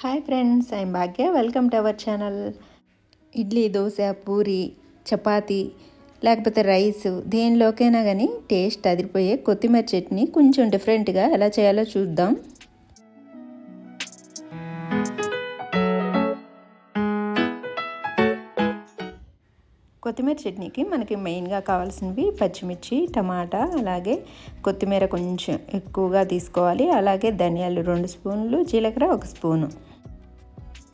Hi friends I'm Bhagya. Welcome to our channel. Idli dosa puri chapati లేకపోతే rice దేనిలోకైనా కానీ taste అదిరిపోయే కొత్తిమీర చట్నీ కొంచెం డిఫరెంట్గా ఎలా చేయాలో చూద్దాం. కొత్తిమీర చట్నీకి మనకి మెయిన్గా కావాల్సినవి పచ్చిమిర్చి టమాటా అలాగే కొత్తిమీర కొంచెం ఎక్కువగా తీసుకోవాలి. అలాగే ధనియాలు రెండు స్పూన్లు జీలకర్ర ఒక స్పూను.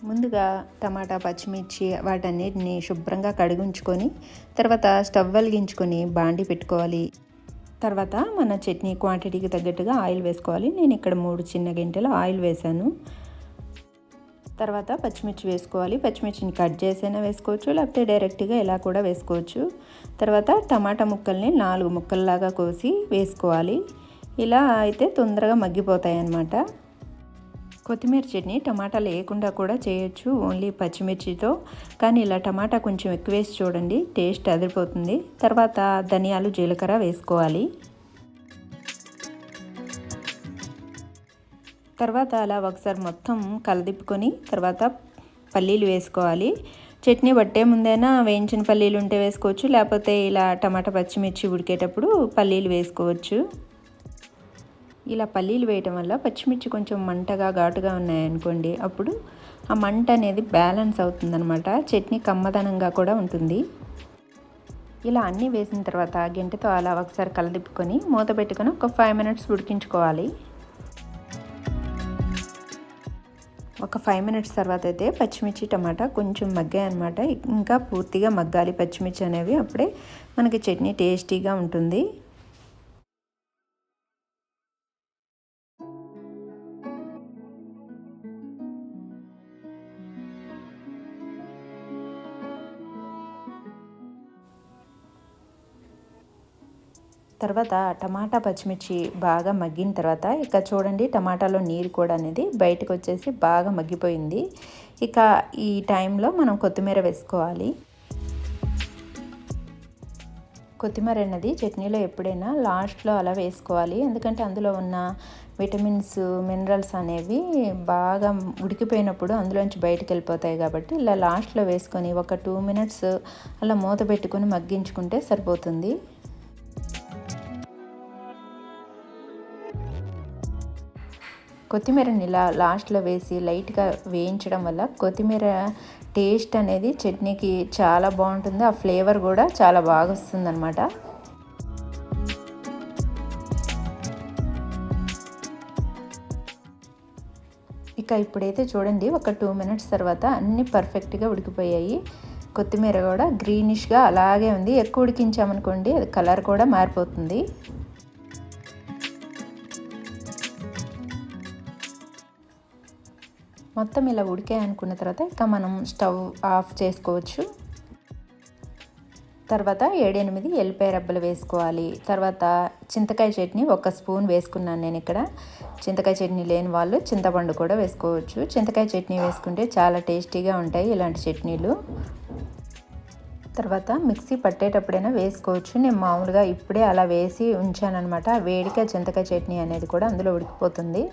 ముందుగా టమాటా పచ్చిమిర్చి వాటన్నిటిని శుభ్రంగా కడిగించుకొని తర్వాత స్టవ్ వెలిగించుకొని బాండి పెట్టుకోవాలి. తర్వాత మన చట్నీ క్వాంటిటీకి తగ్గట్టుగా ఆయిల్ వేసుకోవాలి. నేను ఇక్కడ మూడు చిన్న గంటలు ఆయిల్ వేశాను. తర్వాత పచ్చిమిర్చి వేసుకోవాలి. పచ్చిమిర్చిని కట్ చేసైనా వేసుకోవచ్చు లేకపోతే డైరెక్ట్గా ఇలా కూడా వేసుకోవచ్చు. తర్వాత టమాటా ముక్కల్ని నాలుగు ముక్కల్లాగా కోసి వేసుకోవాలి. ఇలా అయితే తొందరగా మగ్గిపోతాయి అన్నమాట కొత్తిమీర చట్నీ టమాటా లేకుండా కూడా చేయొచ్చు ఓన్లీ పచ్చిమిర్చితో. కానీ ఇలా టమాటా కొంచెం ఎక్కువ వేసి చూడండి టేస్ట్ అదిరిపోతుంది. తర్వాత ధనియాలు జీలకర్ర వేసుకోవాలి. తర్వాత అలా ఒకసారి మొత్తం కలదిప్పుకొని తర్వాత పల్లీలు వేసుకోవాలి. చట్నీ పట్టే ముందైనా వేయించిన పల్లీలు ఉంటే వేసుకోవచ్చు. లేకపోతే ఇలా టమాటా పచ్చిమిర్చి ఉడికేటప్పుడు పల్లీలు వేసుకోవచ్చు. ఇలా పల్లీలు వేయటం వల్ల పచ్చిమిర్చి కొంచెం మంటగా ఘాటుగా ఉన్నాయనుకోండి అప్పుడు ఆ మంట అనేది బ్యాలెన్స్ అవుతుందనమాట చట్నీ కమ్మదనంగా కూడా ఉంటుంది. ఇలా అన్నీ వేసిన తర్వాత గంటతో అలా ఒకసారి కలదిప్పుకొని మూత పెట్టుకొని ఒక ఫైవ్ మినిట్స్ ఉడికించుకోవాలి. ఒక ఫైవ్ మినిట్స్ తర్వాత అయితే పచ్చిమిర్చి టమాటా కొంచెం మగ్గాయి అనమాట ఇంకా పూర్తిగా మగ్గాలి పచ్చిమిర్చి అనేవి. అప్పుడే మనకి చట్నీ టేస్టీగా ఉంటుంది. తర్వాత టమాటా పచ్చిమిర్చి బాగా మగ్గిన తర్వాత ఇక చూడండి టమాటాలో నీరు కూడా అనేది బయటకు వచ్చేసి బాగా మగ్గిపోయింది. ఇక ఈ టైంలో మనం కొత్తిమీర వేసుకోవాలి. కొత్తిమీర అనేది చట్నీలో ఎప్పుడైనా లాస్ట్లో అలా వేసుకోవాలి. ఎందుకంటే అందులో ఉన్న విటమిన్స్ మినరల్స్ అనేవి బాగా ఉడికిపోయినప్పుడు అందులోంచి బయటకు వెళ్ళిపోతాయి కాబట్టి ఇలా లాస్ట్లో వేసుకొని ఒక టూ మినిట్స్ అలా మూత పెట్టుకొని మగ్గించుకుంటే సరిపోతుంది. కొత్తిమీరని ఇలా లాస్ట్లో వేసి లైట్గా వేయించడం వల్ల కొత్తిమీర టేస్ట్ అనేది చట్నీకి చాలా బాగుంటుంది. ఆ ఫ్లేవర్ కూడా చాలా బాగా వస్తుందన్నమాట. ఇక ఇప్పుడైతే చూడండి ఒక టూ మినిట్స్ తర్వాత అన్నీ పర్ఫెక్ట్గా ఉడికిపోయాయి. కొత్తిమీర కూడా గ్రీనిష్గా అలాగే ఉంది. ఎక్కువ ఉడికించామనుకోండి అది కలర్ కూడా మారిపోతుంది. మొత్తం ఇలా ఉడికాయి అనుకున్న తర్వాత ఇక మనం స్టవ్ ఆఫ్ చేసుకోవచ్చు. తర్వాత ఏడెనిమిది ఎల్లిపాయ రబ్బలు వేసుకోవాలి. తర్వాత చింతకాయ చట్నీ ఒక స్పూన్ వేసుకున్నాను నేను ఇక్కడ. చింతకాయ చట్నీ లేని వాళ్ళు చింతపండు కూడా వేసుకోవచ్చు. చింతకాయ చట్నీ వేసుకుంటే చాలా టేస్టీగా ఉంటాయి ఇలాంటి చట్నీలు. తర్వాత మిక్సీ పట్టేటప్పుడైనా వేసుకోవచ్చు. నేను మామూలుగా ఇప్పుడే అలా వేసి ఉంచానమాట వేడిగా చింతకాయ చట్నీ అనేది కూడా అందులో ఉడికిపోతుంది.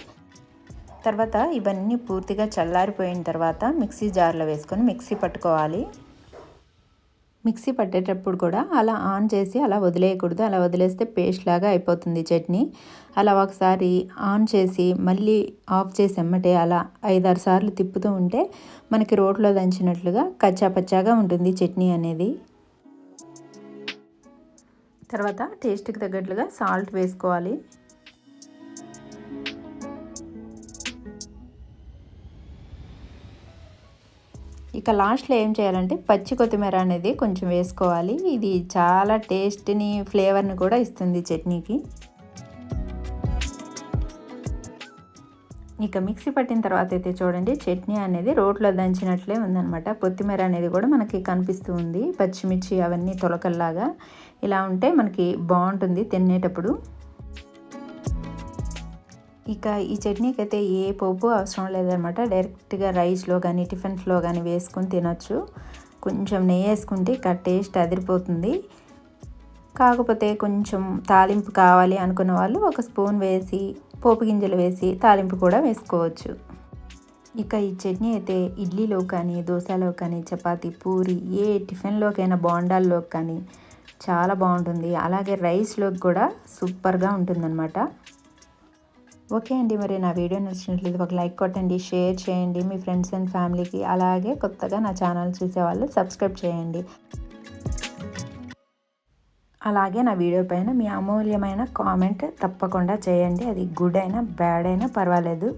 తర్వాత ఇవన్నీ పూర్తిగా చల్లారిపోయిన తర్వాత మిక్సీ జార్లో వేసుకొని మిక్సీ పట్టుకోవాలి. మిక్సీ పట్టేటప్పుడు కూడా అలా ఆన్ చేసి అలా వదిలేయకూడదు. అలా వదిలేస్తే పేస్ట్ లాగా అయిపోతుంది చట్నీ. అలా ఒకసారి ఆన్ చేసి మళ్ళీ ఆఫ్ చేసి ఎమ్మటే అలా ఐదారు సార్లు తిప్పుతూ ఉంటే మనకి రోట్లో దంచినట్లుగా కచ్చా పచ్చాగా ఉంటుంది చట్నీ అనేది. తర్వాత టేస్ట్కి తగ్గట్లుగా సాల్ట్ వేసుకోవాలి. ఇక లాస్ట్లో ఏం చేయాలంటే పచ్చి కొత్తిమీర అనేది కొంచెం వేసుకోవాలి. ఇది చాలా టేస్ట్ని ఫ్లేవర్ని కూడా ఇస్తుంది చట్నీకి. ఇక మిక్సీ పట్టిన తర్వాత అయితే చూడండి చట్నీ అనేది రోట్లో దంచినట్లే ఉందనమాట కొత్తిమీర అనేది కూడా మనకి కనిపిస్తూ ఉంది పచ్చిమిర్చి అవన్నీ తొలకల్లాగా. ఇలా ఉంటే మనకి బాగుంటుంది తినేటప్పుడు. ఇక ఈ చట్నీకి అయితే ఏ పోపు అవసరం లేదనమాట. డైరెక్ట్గా రైస్లో కానీ టిఫిన్స్లో కానీ వేసుకొని తినొచ్చు. కొంచెం నెయ్యి వేసుకుంటే ఇక టేస్ట్ అదిరిపోతుంది. కాకపోతే కొంచెం తాలింపు కావాలి అనుకున్న వాళ్ళు ఒక స్పూన్ వేసి పోపు గింజలు వేసి తాలింపు కూడా వేసుకోవచ్చు. ఇక ఈ చట్నీ అయితే ఇడ్లీలో కానీ దోశలో కానీ చపాతి పూరి ఏ టిఫిన్లోకైనా బాండాల్లో కానీ చాలా బాగుంటుంది. అలాగే రైస్లోకి కూడా సూపర్గా ఉంటుందన్నమాట. ఓకే అండి. మరి నా వీడియో నచ్చినట్లయితే ఒక లైక్ కొట్టండి షేర్ చేయండి మీ ఫ్రెండ్స్ అండ్ ఫ్యామిలీకి. అలాగే కొత్తగా నా ఛానల్ చూసేవాళ్ళు సబ్స్క్రైబ్ చేయండి. అలాగే నా వీడియో పైన మీ అమూల్యమైన కామెంట్ తప్పకుండా చేయండి. అది గుడ్ అయినా బ్యాడ్ అయినా పర్వాలేదు.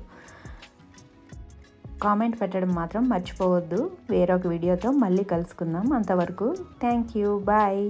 కామెంట్ పెట్టడం మాత్రం మర్చిపోవద్దు. వేరొక వీడియోతో మళ్ళీ కలుసుకుందాం. అంతవరకు థ్యాంక్ యూ బాయ్